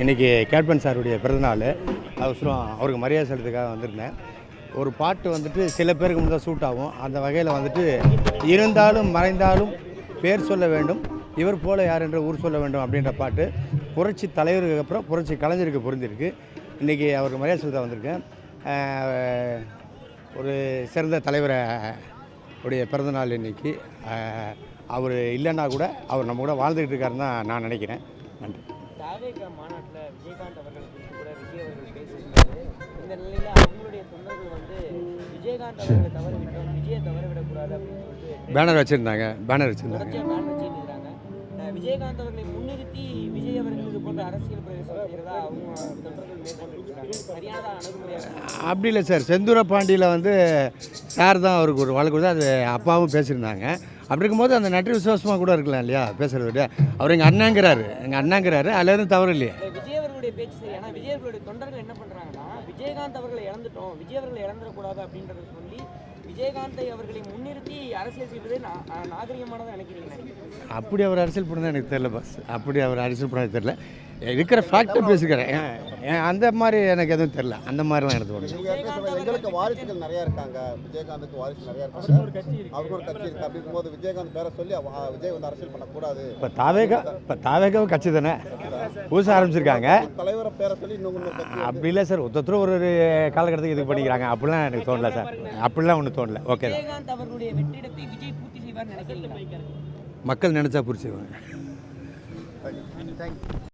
இன்றைக்கி கேப்டன் சாருடைய பிறந்தநாள். அவசரம் அவருக்கு மரியாதை செலுத்துக்காக வந்திருந்தேன். ஒரு பாட்டு வந்துட்டு சில பேருக்கு மட்டும் சூட் ஆகும். அந்த வகையில் வந்துட்டு இருந்தாலும் மறைந்தாலும் பேர் சொல்ல வேண்டும். இவர் போல யார் என்று ஊர் சொல்ல வேண்டும் அப்படின்ற பாட்டு புரட்சி தலைவருக்கு அப்புறம் புரட்சி கலைஞருக்கு பொருந்திருக்கு இன்றைக்கி அவருக்கு மரியாதை செலுத்த வந்திருக்கேன். ஒரு சிறந்த தலைவரை உடைய பிறந்தநாள் இன்றைக்கி அவர் இல்லைன்னா கூட அவர் நம்ம கூட வாழ்ந்துக்கிட்டு இருக்காருன்னு தான் நான் நினைக்கிறேன். நன்றி. தாவேக மாநாட்டில் விஜயகாந்த் அவர்கள் குறித்து கூட விஜய் அவர்கள் பேசியிருந்தாரு இந்த நிலையில் அவங்களுடைய தொண்டர்கள் வந்து விஜயகாந்த் அவர்களை தவற விட்டோம் விஜயை தவற விடக்கூடாது அப்படின்னு சொல்லிட்டு பேனர் வச்சுருந்தாங்க. பேனர் வச்சுருந்தாங்க. தொடர்ச்சியாக பேன் வச்சுட்டு இருக்கிறாங்க அஹ் விஜயகாந்த் அவர்களை முன்னிறுத்தி விஜய் அவர்கள் இது போன்ற அரசியல் பிரவேசம் செய்கிறதா அவங்க தொண்டர்கள் மேற்கொண்டு சரியான அணுகுமுறையாக அப்படி இல்லை சார். செந்தூர பாண்டியில் வந்து சார் தான் அவருக்கு ஒரு வழக்கு கொடுத்து அது அப்பாவும் பேசியிருந்தாங்க. அப்படி இருக்கும்போது அந்த நன்றி விசுவாசமாக கூட இருக்கலாம் இல்லையா பேசுகிறத விட. அவர் எங்கள் அண்ணாங்கிறாரு எங்கள் அண்ணாங்கிறாரு அதில் எதுவும் தவறு இல்லையா. அவர்களுடைய பேச்சு சரி. ஆனால் விஜய் அவர்களுடைய தொண்டர்கள் என்ன பண்ணுறாங்கன்னா விஜயகாந்த் அவர்களை இழந்துட்டோம் விஜய் அவர்களை இழந்துடக்கூடாது அப்படின்றத சொல்லி விஜயகாந்தை அவர்களை முன்னிறுத்தி அரசியல் செய்வது நாகரிகமானதாக நினைக்கிறீங்க? அப்படி அவர் அரசியல் பண்ணதான் எனக்கு தெரியல பாஸ் அப்படி அவர் அரசியல் பண்ணது தெரியல. இருக்கிற ஃபேக்டை பேசிக்கிறேன். ஏன், ஏன் அந்த மாதிரி எனக்கு எதுவும் தெரியல. அந்த மாதிரிலாம் எனக்கு தோணுது. எங்களுக்கு வாரிசுகள் நிறைய இருக்காங்க. விஜயகாந்துக்கு வாரிசு நிறைய இருக்காங்க. அவருக்கு ஒரு கட்சி இருக்கு. அப்படி இருக்கும்போது விஜயகாந்த் பேரை சொல்லி விஜய் வந்து அரசியல் பண்ணக்கூடாது. இப்போ தாவேகா இப்போ தாவேகாவும் கட்சி தானே? புதுசாக ஆரம்பிச்சிருக்காங்க. தலைவரை பேரை சொல்லி இன்னும் இன்னும் கட்சி வந்து- அப்படி இல்லை சார். ஒருத்தர் ஒரு ஒரு காலகட்டத்துக்கு இது பண்ணிக்கிறாங்க. அப்படிலாம் எனக்கு தோணல சார். அப்படிலாம் ஒன்றும் தோணல. ஓகே தான். விஜயகாந்த் அவர்களுடைய வெற்றிடத்தை விஜய் பூர்த்தி செய்வார் நினைக்கிறீங்க மக்கள் நினச்சா புரிச்சுக்குவாங்க